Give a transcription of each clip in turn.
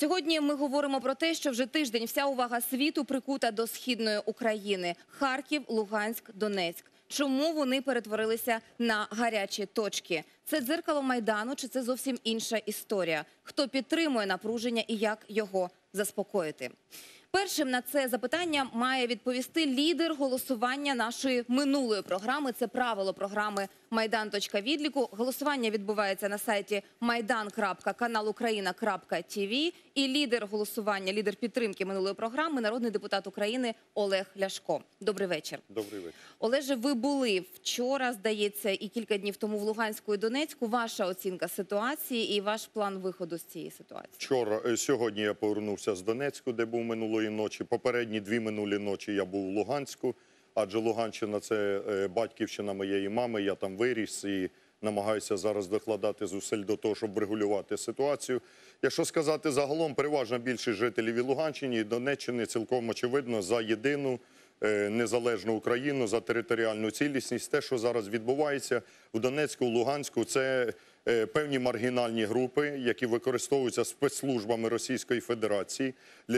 Сьогодні ми говоримо про те, що вже тиждень вся увага світу прикута до східної України: Харків, Луганськ, Донецьк. Чому вони перетворилися на гарячі точки? Це дзеркало майдану, чи це зовсім інша історія? Хто підтримує напруження і як його заспокоїти? Першим на це запитання має відповісти лідер голосування нашої минулої програми. Це правило програми Майдан. Відліку. Голосування відбувається на сайті майдан.каналукраїна.тв. І лідер голосування, лідер підтримки минулої програми, народний депутат України Олег Ляшко. Добрий вечір. Добрий вечір. Олеже, ви були вчора, здається, і кілька днів тому в Луганську і Донецьку. Ваша оцінка ситуації і ваш план виходу з цієї ситуації. Вчора е, сьогодні я повернувся з Донецьку, де був минулої ночі. Попередні дві минулі ночі я був у Луганську, адже Луганщина це е, батьківщина моєї мами. Я там виріс і намагаюся зараз докладати зусиль до того, щоб врегулювати ситуацію. Якщо сказати загалом, переважна більшість жителів і Луганщини і Донеччини цілком очевидно за єдину. е, Незалежну Україну за територіальну цілісність, те, що зараз відбувається в Донецьку, Луганську, це певні маргінальні групи, які використовуються спецслужбами Російської Федерації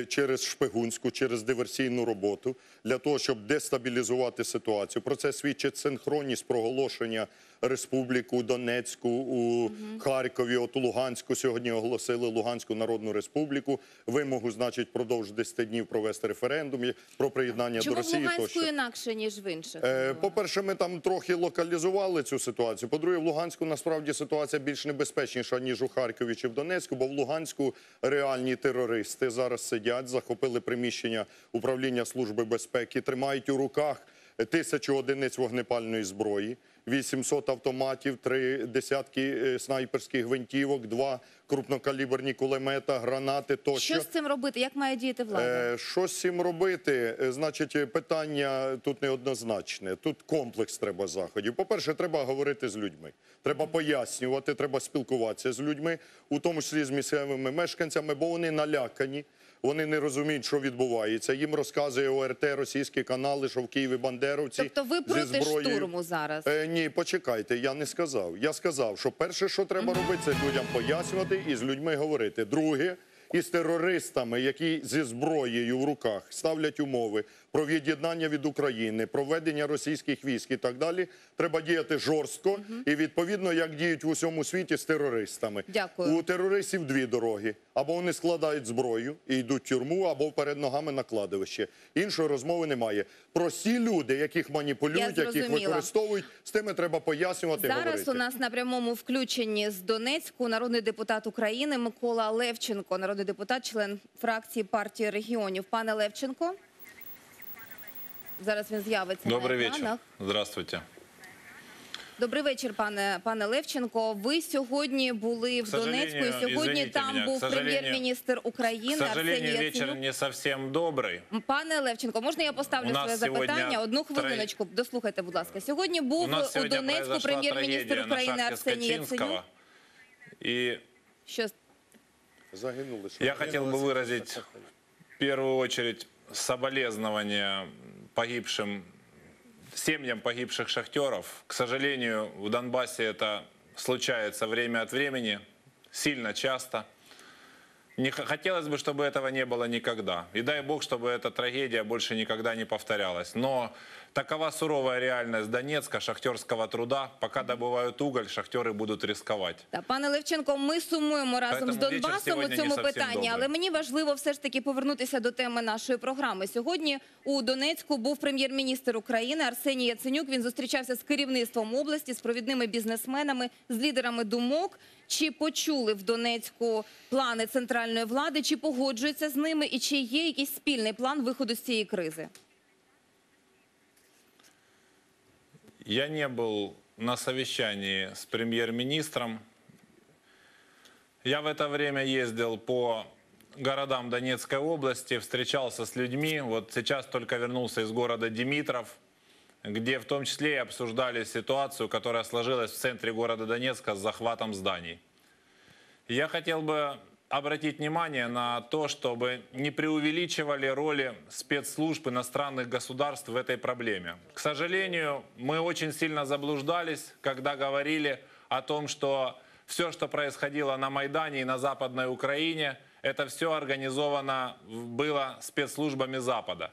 через шпигунську, через диверсійну роботу для того, щоб дестабілізувати ситуацію. Про це свідчить синхронність проголошення республік у Донецьку, у Харкові, от у Луганську. Сьогодні оголосили Луганську Народну Республіку. Вимогу, значить, впродовж 10 днів провести референдум про приєднання Чому до в Росії. Луганську тощо. інакше ніж в інших? Е, По-перше, ми там трохи локалізували цю ситуацію. По-друге, в Луганську насправді ситуація більш небезпечніша, ніж у Харкові чи в Донецьку, бо в Луганську реальні терористи зараз сидять, захопили приміщення управління Служби безпеки, тримають у руках тисячу одиниць вогнепальної зброї, 800 автоматів, три десятки е, снайперських гвинтівок, два крупнокаліберні кулемета, гранати тощо. Що з цим робити? Як має діяти влада? Е, Що з цим робити? Е, Значить, питання тут неоднозначне. Тут комплекс треба заходів. По-перше, треба говорити з людьми. Треба пояснювати, треба спілкуватися з людьми, у тому числі з місцевими мешканцями, бо вони налякані. Вони не розуміють, що відбувається. Їм розказує ОРТ, російські канали, що в Києві бандеровці. Тобто ви зі проти зброєю. штурму зараз? Е, ні, почекайте, я не сказав. Я сказав, що перше, що треба робити, це людям пояснювати і з людьми говорити. Друге, із терористами, які зі зброєю в руках ставлять умови про від'єднання від України, проведення російських військ і так далі, треба діяти жорстко і відповідно, як діють в усьому світі з терористами. Дякую. У терористів дві дороги: або вони складають зброю і йдуть в тюрму, або перед ногами на кладовище. Іншої розмови немає. Прості люди, яких маніпулюють, яких використовують, з тими треба пояснювати. Зараз говорити. у нас на прямому включенні з Донецьку народний депутат України Микола Левченко, народний депутат, член фракції партії регіонів. Пане Левченко. Зараз він з'явиться Добрый на вечер. екранах. Здравствуйте. Добрий вечір, пане пане Левченко. Ви сьогодні були в К Донецьку, і сожалению, сьогодні извините там меня, був к сожалению- прем'єр-міністр К України сожалению, Арсеній вечер Яценюк. не совсем добрый. Пане Левченко, можна я поставлю У нас своє сьогодні запитання? Одну троє- хвилиночку, дослухайте, будь ласка. Сьогодні У був нас у сегодня Донецьку произошла прем'єр-міністр трагедия на України шахте Арсеній Яценюк. Скачинского. И Що Загинули. я хотел бы выразить в первую очередь соболезнования погибшим, семьям погибших шахтеров. К сожалению, в Донбассе это случается время от времени, сильно часто. Не х- хотелось бы, чтобы этого не было никогда. И дай Бог, чтобы эта трагедия больше никогда не повторялась. Но такова суровая реальность Донецка, шахтерского труда. Пока добывают уголь, шахтеры будут рисковать. Та пане Левченко, ми сумуємо разом Поэтому з вечір Донбасом у сьогодні цьому не зовсім питанні, добрий. але мені важливо все ж таки повернутися до теми нашої програми. Сьогодні у Донецьку був прем'єр-міністр України Арсеній Яценюк. Він зустрічався з керівництвом області, з провідними бізнесменами, з лідерами думок. Чи почули в Донецьку плани центральної влади, чи погоджуються з ними, і чи є якийсь спільний план виходу з цієї кризи? Я не был на совещании с премьер-министром. Я в это время ездил по городам Донецкой области, встречался с людьми. Вот сейчас только вернулся из города Димитров, где в том числе и обсуждали ситуацию, которая сложилась в центре города Донецка с захватом зданий. Я хотел бы обратить внимание на то, чтобы не преувеличивали роли спецслужб иностранных государств в этой проблеме. К сожалению, мы очень сильно заблуждались, когда говорили о том, что все, что происходило на Майдане и на Западной Украине, Это все организовано было спецслужбами Запада.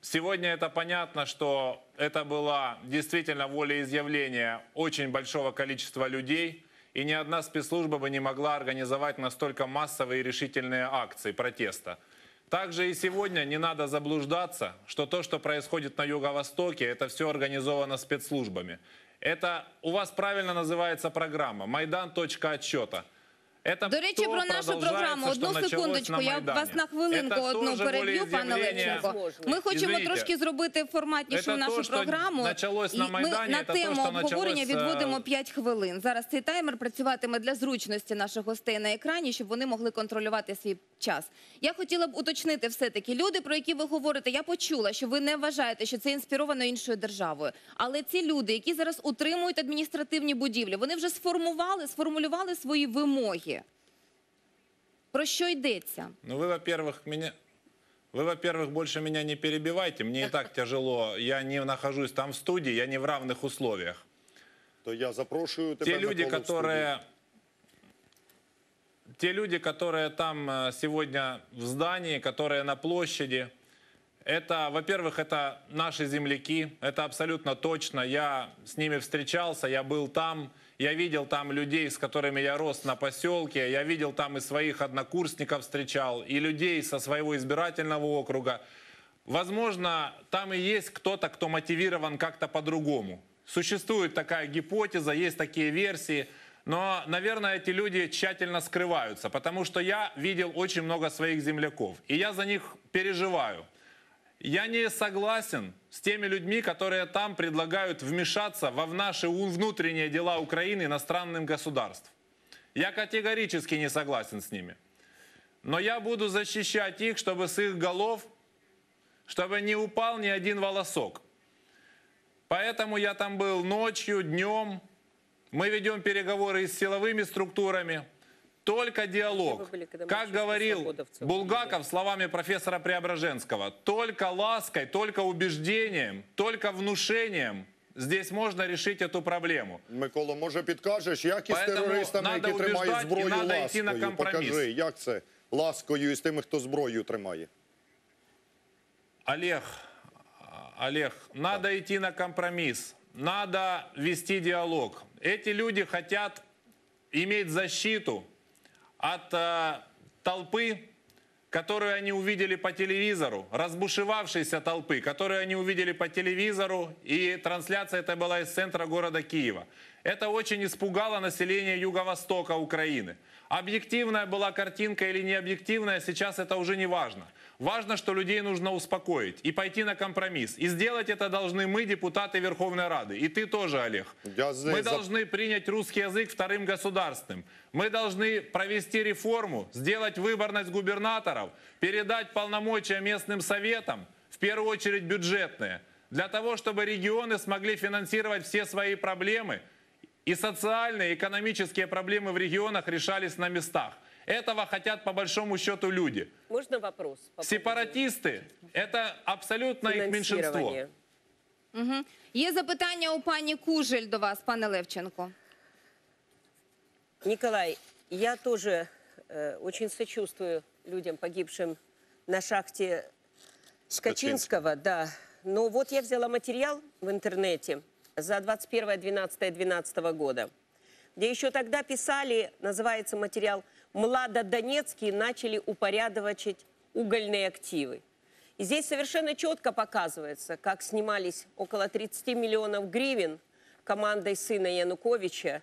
Сегодня это понятно, что это было действительно волеизъявление очень большого количества людей, и ни одна спецслужба бы не могла организовать настолько массовые и решительные акции протеста. Также и сегодня не надо заблуждаться, что то, что происходит на Юго-Востоке, это все организовано спецслужбами. Это у вас правильно называется программа «Майдан. Точка отсчета». Это До речі, то про нашу продолжается, програму. что Одну началось секундочку, на я Майдане. вас на хвилинку Это одну тоже переб'ю, пане волеизъявление. Левченко. Ми хочемо Извините. трошки зробити форматнішу Це нашу то, що програму. началось І на ми Майдані, на це то, тему що обговорення началось, е, відводимо 5 хвилин. Зараз цей таймер працюватиме для зручності наших гостей на екрані, щоб вони могли контролювати свій час. Я хотіла б уточнити все-таки. Люди, про які ви говорите, я почула, що ви не вважаєте, що це інспіровано іншою державою. Але ці люди, які зараз утримують адміністративні будівлі, вони вже сформували, сформулювали свої вимоги. Про що йдеться? Ну вы, во-первых, меня... Вы, во-первых, больше меня не перебивайте. Мне и так тяжело. Я не нахожусь там в студии, я не в равных условиях. То я запрошую тебе Те люди, Микола, в студію. которые... Те люди, которые там э, сегодня в здании, которые на площади, это, во-первых, это наши земляки, это абсолютно точно. Я с ними встречался, я был там, я видел там людей, с которыми я рос на поселке, я видел там и своих однокурсников встречал, и людей со своего избирательного округа. Возможно, там и есть кто-то, кто мотивирован как-то по-другому. Существует такая гипотеза, есть такие версии, но, наверное, эти люди тщательно скрываются, потому что я видел очень много своих земляков, и я за них переживаю. Я не согласен с теми людьми, которые там предлагают вмешаться во в наши внутренние дела Украины иностранным государств. Я категорически не согласен с ними. Но я буду защищать их, чтобы с их голов, чтобы не упал ни один волосок. Поэтому я там был ночью, днем. Мы ведем переговоры и с силовыми структурами. Только диалог. вы были, когда Как мальчишку говорил свободовцев Булгаков словами профессора Преображенского, только лаской, только убеждением, только внушением здесь можно решить эту проблему. Микола, може підкажеш, як із Поэтому терористами, надо які тримають убеждать і зброю надо йти на ласкою? компроміс. Покажи, як це ласкою із тими, хто зброю тримає? Олег, а, Олег, надо идти на компромисс, надо вести диалог. Эти люди хотят иметь защиту от э, толпы, которую они увидели по телевизору, разбушевавшейся толпы, которую они увидели по телевизору, и трансляция это была из центра города Киева. Это очень испугало население Юго-Востока Украины. Объективная была картинка или не объективная, сейчас это уже не важно. Важно, что людей нужно успокоить и пойти на компромисс. И сделать это должны мы, депутаты Верховной Рады. И ты тоже, Олег. Я Мы за- должны принять русский язык вторым государственным. Мы должны провести реформу, сделать выборность губернаторов, передать полномочия местным советам, в первую очередь бюджетные, для того, чтобы регионы смогли финансировать все свои проблемы, и социальные, и экономические проблемы в регионах решались на местах. Этого хотят по большому счету люди. Можно вопрос? по Сепаратисты – это абсолютно их меньшинство. финансирования? Є запитання у пані Кужель до вас, пане Левченко. Николай, я тоже э, очень сочувствую людям, погибшим на шахте Скачинского, да. Но вот я взяла материал в интернете за 21-12-12 года, где еще тогда писали, называется материал «Младодонецкие начали упорядочить угольные активы». И здесь совершенно четко показывается, как снимались около 30 миллионов гривен командой сына Януковича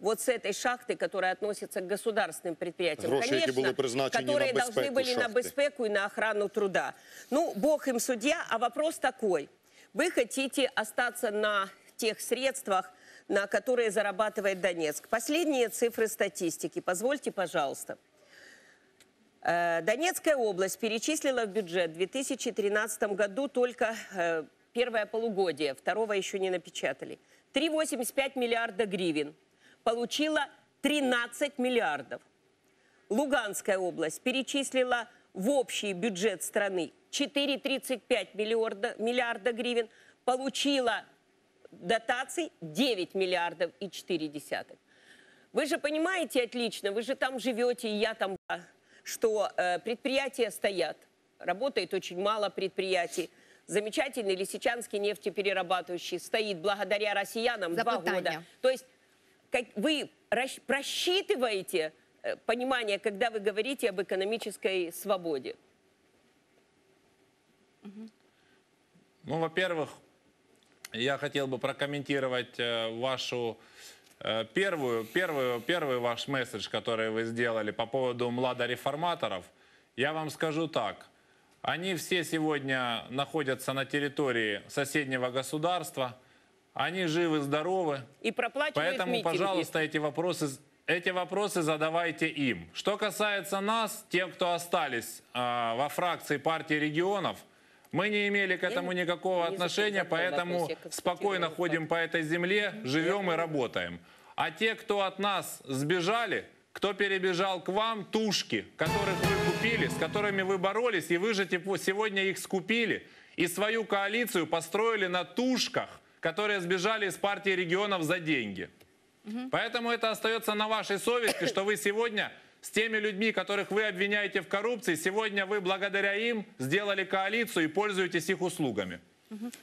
вот с этой шахты, которая относится к государственным предприятиям. Гроши, на которые должны были на шахти. безпеку и на охрану труда. Ну, бог им судья, а вопрос такой. Вы хотите остаться на тех средствах, на которые зарабатывает Донецк. Последние цифры статистики. Позвольте, пожалуйста. Э, Донецкая область перечислила в бюджет в 2013 году только э, первое полугодие, второго еще не напечатали. 3,85 миллиарда гривен. Получила 13 миллиардов. Луганская область перечислила в общий бюджет страны 4,35 миллиарда, миллиарда гривен, получила дотаций 9 миллиардов и 4 десятых. Вы же понимаете отлично, вы же там живете, и я там, что э, предприятия стоят, работает очень мало предприятий. Замечательный Лисичанский нефтеперерабатывающий стоит благодаря россиянам два Запытание. года. То есть как вы просчитываете э, понимание, когда вы говорите об экономической свободе? Ну, во-первых, я хотел бы прокомментировать э, вашу э, первую, первую, первый ваш месседж, который вы сделали по поводу младореформаторов. Я вам скажу так. Они все сегодня находятся на территории соседнего государства. Они живы, здоровы. И проплачивают Поэтому, митинги. пожалуйста, эти вопросы, эти вопросы задавайте им. Что касается нас, тем, кто остались а, во фракции партии регионов, мы не имели к этому никакого отношения, поэтому спокойно ходим по этой земле, живем и работаем. А те, кто от нас сбежали, кто перебежал к вам, тушки, которых вы купили, с которыми вы боролись, и вы же типа, сегодня их скупили, и свою коалицию построили на тушках, которые сбежали из партии регионов за деньги. Поэтому это остается на вашей совести, что вы сегодня с теми людьми, которых вы обвиняете в коррупции, сегодня вы благодаря им сделали коалицию и пользуетесь их услугами.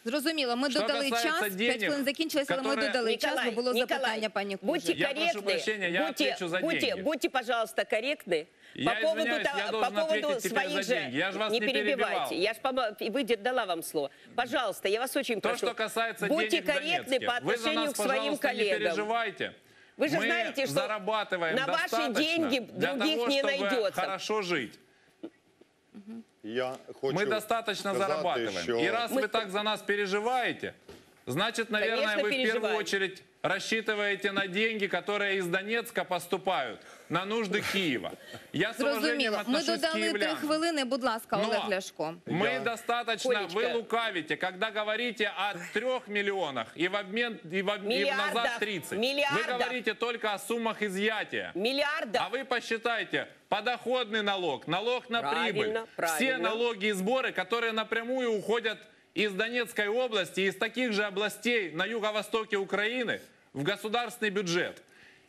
Зрозуміло, ми Що додали касається час. денег, П'ять хвилин закінчилися, але ми которые- додали час, бо було Николай, запитання пані будьте Кужель. Я прошу корректны. прощения, я будьте, отвечу за будьте, деньги. будьте, пожалуйста, корректны. Я по поводу, извиняюсь, того- я по должен поводу ответить теперь своих за же... деньги. Я ж вас не не перебивайте. перебивал. Я ж помо- вы де- дала вам слово. Пожалуйста, я вас очень То, прошу. что касается будьте денег в корректны Донецке, по вы за отношению нас, к своим пожалуйста, не коллегам. переживайте. Вы же Мы знаете, что зарабатываем на ваши достаточно деньги для других того, не чтобы найдется. хорошо жить. Я хочу Мы достаточно сказати, зарабатываем. що- И раз Мы- вы так за нас переживаете, Значит, наверное, Конечно, вы в первую очередь рассчитываете на деньги, которые из Донецка поступают на нужды Киева. Я с уважением Зрозуміло. Ми отношусь к додали три киевлянам. хвилини. Будь ласка, Но Олег Ляшко. Мы Я- достаточно, Колечко. вы лукавите, когда говорите о трех миллионах и в обмен и, в, об- и в Миллиардах. назад 30. Вы Миллиардах. говорите только о суммах изъятия. Миллиарда. А вы посчитайте подоходный налог, налог на Правильно, прибыль, все правильно. налоги и сборы, которые напрямую уходят из Донецкой области, из таких же областей на юго-востоке Украины в государственный бюджет.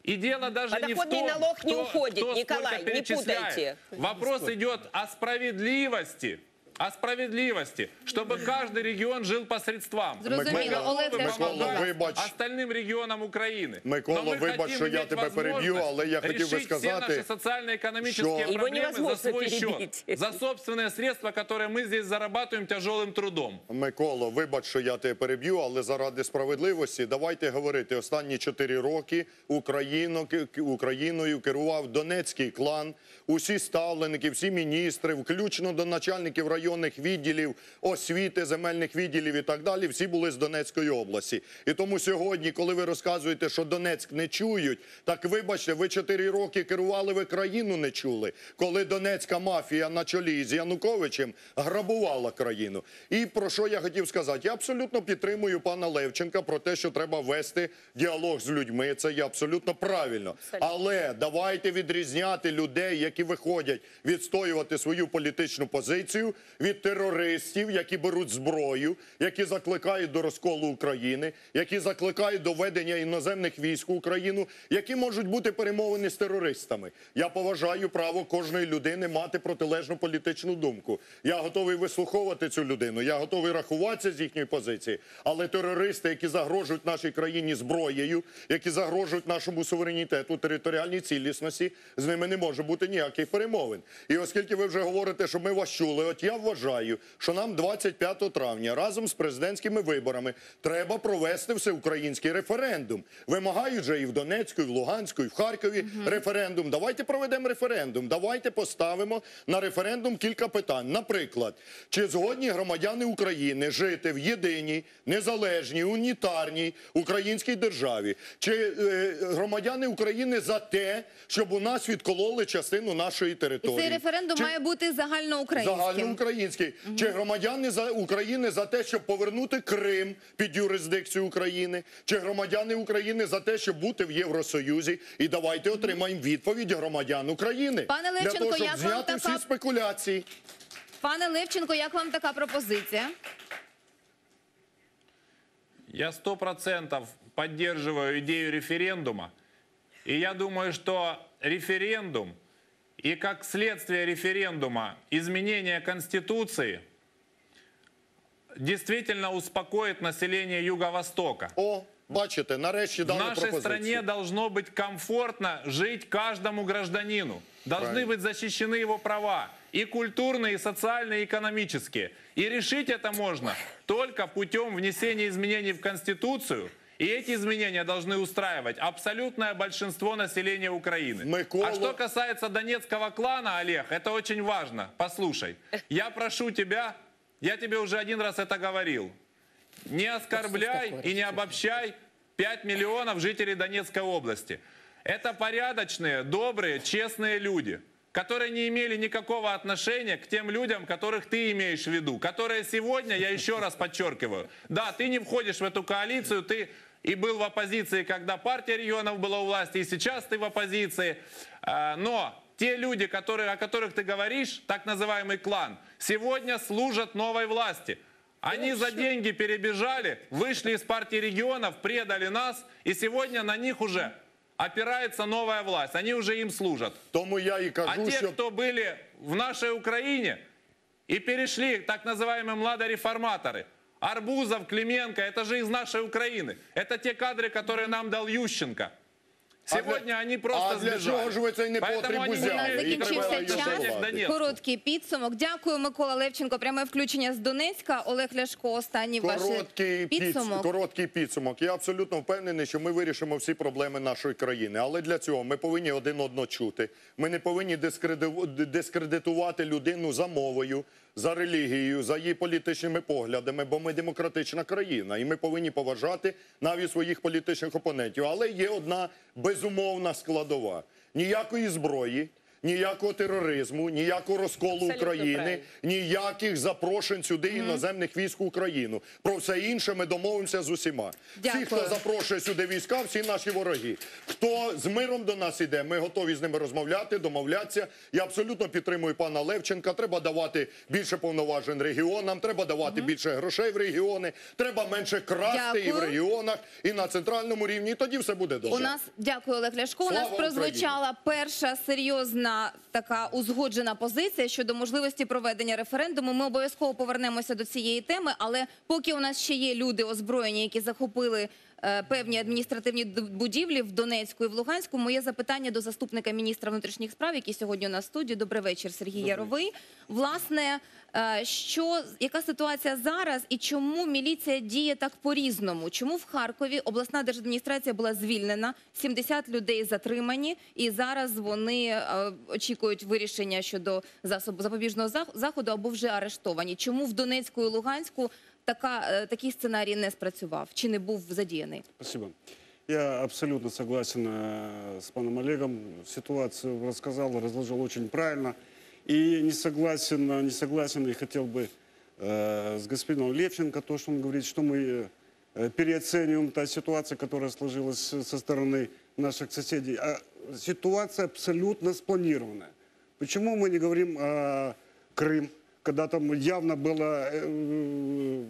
И дело даже не в Подоходный том, налог не кто- уходит, кто сколько Николай, не перечисляет. путайте. Вопрос идет о справедливости. О справедливости, чтобы каждый регион жил по средствам. Зрозуміло. Мы готовы Олег Ляшко, помогать будь ласка. вибач. остальным регионам Украины. Микола, Но мы вибач, хотим що я иметь тебе переб'ю, возможность але я хотів би решить все сказати, наши социально-экономические що- Его проблемы за невозможно свой счет, перебить. за собственные средства, которые мы здесь зарабатываем тяжелым трудом. Миколо, вибач, що я тебе переб'ю, але заради справедливості давайте говорити. Останні чотири роки Україно, к- Україною керував Донецький клан, усі ставленики, всі міністри, включно до начальників районних відділів, освіти, земельних відділів і так далі, всі були з Донецької області. І тому сьогодні, коли ви розказуєте, що Донецьк не чують, так вибачте, ви чотири роки керували, ви країну не чули, коли Донецька мафія на чолі з Януковичем грабувала країну. І про що я хотів сказати? Я абсолютно підтримую пана Левченка про те, що треба вести діалог з людьми. Це є абсолютно правильно. Але давайте відрізняти людей, які виходять відстоювати свою політичну позицію від терористів, які беруть зброю, які закликають до розколу України, які закликають до ведення іноземних військ в Україну, які можуть бути перемовини з терористами. Я поважаю право кожної людини мати протилежну політичну думку. Я готовий вислуховувати цю людину. Я готовий рахуватися з їхньої позиції. Але терористи, які загрожують нашій країні зброєю, які загрожують нашому суверенітету, територіальній цілісності, з ними не може бути ніяких перемовин. І оскільки ви вже говорите, що ми вас чули, от я вважаю, що нам 25 травня разом з президентськими виборами треба провести всеукраїнський референдум. Вимагають же і в Донецьку, і в Луганську, і в Харкові референдум. Давайте проведемо референдум. Давайте поставимо на референдум кілька питань. Наприклад, чи згодні громадяни України жити в єдиній, незалежній, унітарній українській державі? Чи е, громадяни України за те, щоб у нас відкололи частину нашої І території? цей референдум Чи- має бути загальноукраїнським. Загальноукраїнський. Чи громадяни за України за те, щоб повернути Крим під юрисдикцію України? Чи громадяни України за те, щоб бути в Євросоюзі? І давайте отримаємо відповідь громадян України. Пане для Левченко, того, щоб як вам зняти така- всі спекуляції. Пане Левченко, як вам така пропозиція? Я сто процентов поддерживаю идею референдума. И я думаю, что референдум и как следствие референдума изменение Конституции действительно успокоит население Юго-Востока. О, бачите, нарешті В дали нашей пропозицію. стране должно быть комфортно жить каждому гражданину. Должны Правильно. быть защищены его права. И культурные, и социальные, и экономические. И решить это можно только путем внесения изменений в Конституцию. И эти изменения должны устраивать абсолютное большинство населения Украины. Микола- А что касается донецкого клана, Олег, это очень важно. Послушай, я прошу тебя, я тебе уже один раз это говорил. Не оскорбляй и не обобщай 5 миллионов жителей Донецкой области. Это порядочные, добрые, честные люди, которые не имели никакого отношения к тем людям, которых ты имеешь в виду. Которые сегодня, я еще раз подчеркиваю, да, ты не входишь в эту коалицию, ты и был в оппозиции, когда партия регионов была у власти, и сейчас ты в оппозиции. А, Но те люди, которые, о которых ты говоришь, так называемый клан, сегодня служат новой власти. Они за деньги перебежали, вышли из партии регионов, предали нас, и сегодня на них уже опирается новая власть. Они уже им служат. Тому я і А кажу, те, що кто были в нашей Украине и перешли, так называемые младореформаторы, Арбузов, Клименко, это же из нашей Украины. Это те кадры, которые нам дал Ющенко. Сегодня для- они просто а для сбежали. чего же вы цей непотреб Поэтому они не взяли? У нас имеют І никакого закінчився треба отношения його к влади. Донецку. Короткий підсумок. Дякую, Микола Левченко. Пряме включення з Донецька. Олег Ляшко, останній ваш Короткий підсумок. підсумок. короткий підсумок. Я абсолютно впевнений, що ми вирішимо всі проблеми нашої країни. Але для цього ми повинні один одного чути. Ми не повинні дискреди- дискредитувати людину за мовою, за релігією, за її політичними поглядами, бо ми демократична країна, і ми повинні поважати навіть своїх політичних опонентів. Але є одна безумовна складова: ніякої зброї. Ніякого тероризму, ніякого розколу Абсолютно України, правильно. ніяких запрошень сюди іноземних військ в Україну. Про все інше ми домовимося з усіма. Дякую. Всі, хто запрошує сюди війська, всі наші вороги. Хто з миром до нас іде, ми готові з ними розмовляти, домовлятися. Я абсолютно підтримую пана Левченка. Треба давати більше повноважень регіонам, треба давати більше грошей в регіони, треба менше красти і в регіонах, і на центральному рівні. І тоді все буде добре. У нас дякую, Олег Ляшко. У нас Слава прозвучала перша серйозна така узгоджена позиція щодо можливості проведення референдуму. Ми обов'язково повернемося до цієї теми, але поки у нас ще є люди озброєні, які захопили. Е, Певні адміністративні будівлі в Донецьку і в Луганську. Моє запитання до заступника міністра внутрішніх справ, який сьогодні у нас в студії. Добрий вечір, Сергій Яровий. Власне, е, що яка ситуація зараз і чому міліція діє так по-різному? Чому в Харкові обласна держадміністрація була звільнена, 70 людей затримані, і зараз вони е, очікують вирішення щодо засобу запобіжного заходу або вже арештовані? Чому в Донецьку і Луганську така е, такий сценарій не спрацював чи не був задіяний? Спасибо. Я абсолютно согласен э, с паном Олегом. Ситуацию рассказал, разложил очень правильно. И не согласен, э, не согласен и хотел бы э, с господином Левченко, то, что он говорит, что мы э, переоцениваем та ситуация, которая сложилась со стороны наших соседей. А ситуация абсолютно спланированная. Почему мы не говорим о Крым, Когда там явно было э,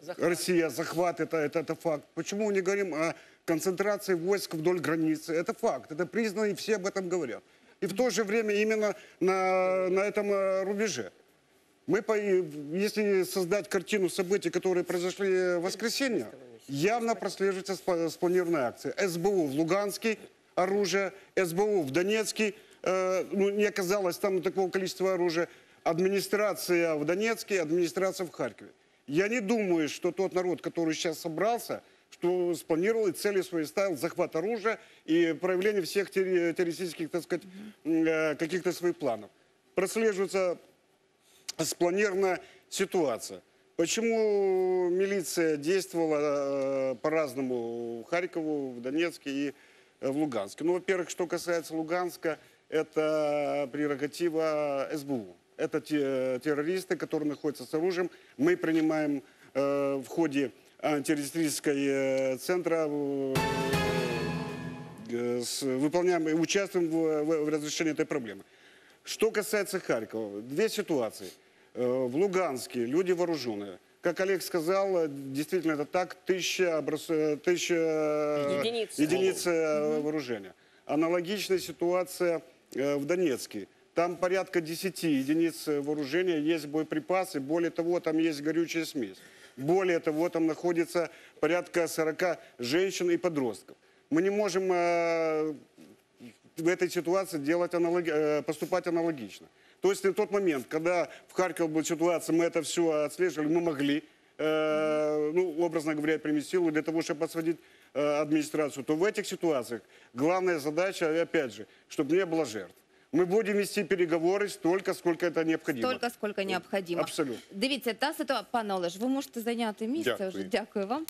Захват. Россия, захват, это, это, это факт. Почему мы не говорим о концентрации войск вдоль границы? Это факт, это признано, и все об этом говорят. И в то же время именно на, на этом э, рубеже. Мы, если создать картину событий, которые произошли в воскресенье, явно прослеживается спланированная акция. СБУ в Луганске оружие, СБУ в Донецке, э, ну, не оказалось там такого количества оружия, администрация в Донецке, администрация в Харькове. Я не думаю, что тот народ, который сейчас собрался, что спланировал и цели свои ставил захват оружия и проявление всех террористических, так сказать, э, каких-то своих планов. Прослеживается спланированная ситуация. Почему милиция действовала э, по-разному в Харькову, в Донецке и э, в Луганске? Ну, во-первых, что касается Луганска, это прерогатива СБУ. Это те террористы, которые находятся с оружием. Мы принимаем э, в ходе антитеррористической э, центра э, э, с- выполняем и участвуем в, в- в разрешении этой проблемы. Что касается Харькова, две ситуации. Э, В Луганске люди вооруженные. Как Олег сказал, э, действительно это так, тысяча, образ- э, тысяча Единиц. единиц э, вооружения. Аналогичная ситуация э, в Донецке. Там порядка 10 единиц э, вооружения, есть боеприпасы, более того, там есть горючая смесь. Более того, там находится порядка 40 женщин и подростков. Мы не можем э, в этой ситуации делать аналоги- э, поступать аналогично. То есть на тот момент, когда в Харькове была ситуация, мы это все отслеживали, мы могли, э, ну, образно говоря, применить силу для того, чтобы освободить э, администрацию, то в этих ситуациях главная задача, опять же, чтобы не было жертв. Мы будем вести переговоры столько, сколько это необходимо. Столько, скільки необхідно. Абсолютно. Дивіться, та ситуація, пане Олеж, ви можете зайняти місце Дякую. вже. Дякую вам.